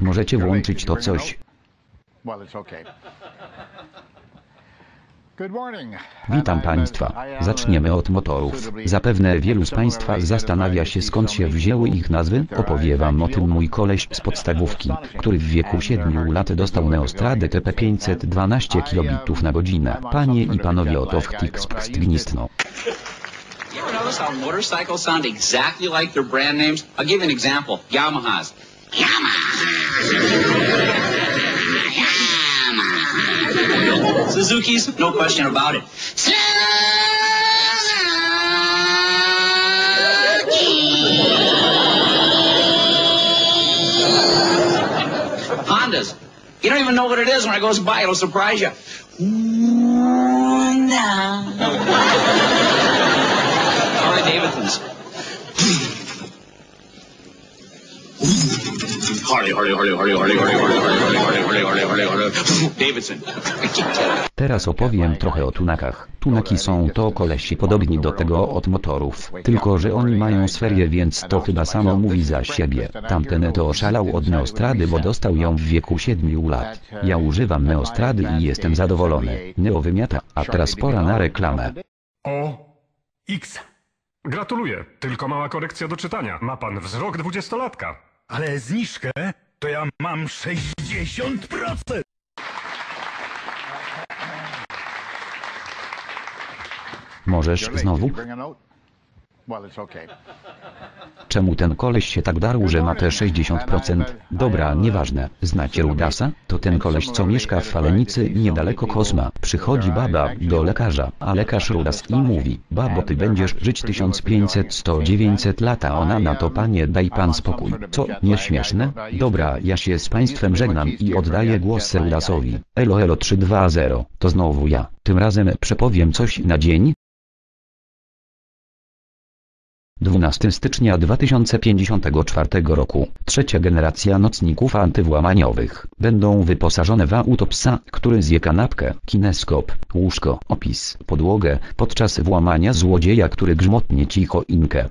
Możecie włączyć to coś. Witam Państwa. Zaczniemy od motorów. Zapewne wielu z Państwa zastanawia się skąd się wzięły ich nazwy. Opowie Wam o tym mój koleś z podstawówki, który w wieku 7 lat dostał Neostrady TP 512 kilobitów na godzinę. Panie i panowie oto wtix pstgnistno. You ever notice how motorcycles sound exactly like their brand names? I'll give you an example. Yamaha's. Yamaha. Suzuki's, no question about it. Hondas. You don't even know what it is when it goes by. It'll surprise you. Honda. Teraz opowiem trochę o tunakach. Tunaki są to kolesi podobni do tego od motorów, tylko że oni mają sferię więc to chyba samo mówi za siebie. Tamten to oszalał od Neostrady bo dostał ją w wieku 7 lat. Ja używam Neostrady i jestem zadowolony. Neo wymiata, a teraz pora na reklamę. O X. Gratuluję, tylko mała korekcja do czytania. Ma pan wzrok dwudziestolatka. Ale zniżkę to ja mam 60%. Możesz znowu? Czemu ten koleś się tak darł, że ma te 60%? Dobra, nieważne. Znacie Rudasa? To ten koleś, co mieszka w Falenicy niedaleko Kosma. Przychodzi baba do lekarza, a lekarz Rudas i mówi, babo ty będziesz żyć 1500, 100, 900 lat, a ona na to panie daj pan spokój. Co, nieśmieszne? Dobra, ja się z państwem żegnam i oddaję głos Rudasowi. Elo elo 320, to znowu ja. Tym razem przepowiem coś na dzień, 12 stycznia 2054 roku. Trzecia generacja nocników antywłamaniowych. Będą wyposażone w auto psa, który zje kanapkę, kineskop, łóżko, opis, podłogę, podczas włamania złodzieja, który grzmotnie cicho inkę.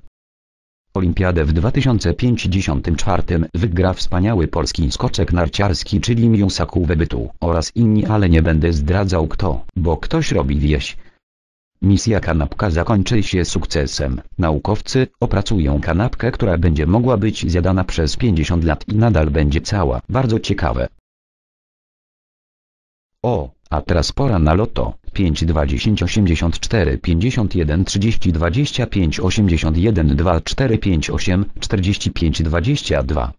Olimpiadę w 2054 wygra wspaniały polski skoczek narciarski czyli Miusaku Webytu oraz inni ale nie będę zdradzał kto, bo ktoś robi wieś. Misja kanapka zakończy się sukcesem. Naukowcy opracują kanapkę, która będzie mogła być zjadana przez 50 lat i nadal będzie cała. Bardzo ciekawe. O, a teraz pora na loto. 5 2 10 84 51 30 25 81 2 4 5 8 45 22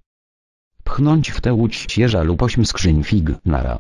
Pchnąć w tę łódź świeża lub 8 skrzyń fig, nara.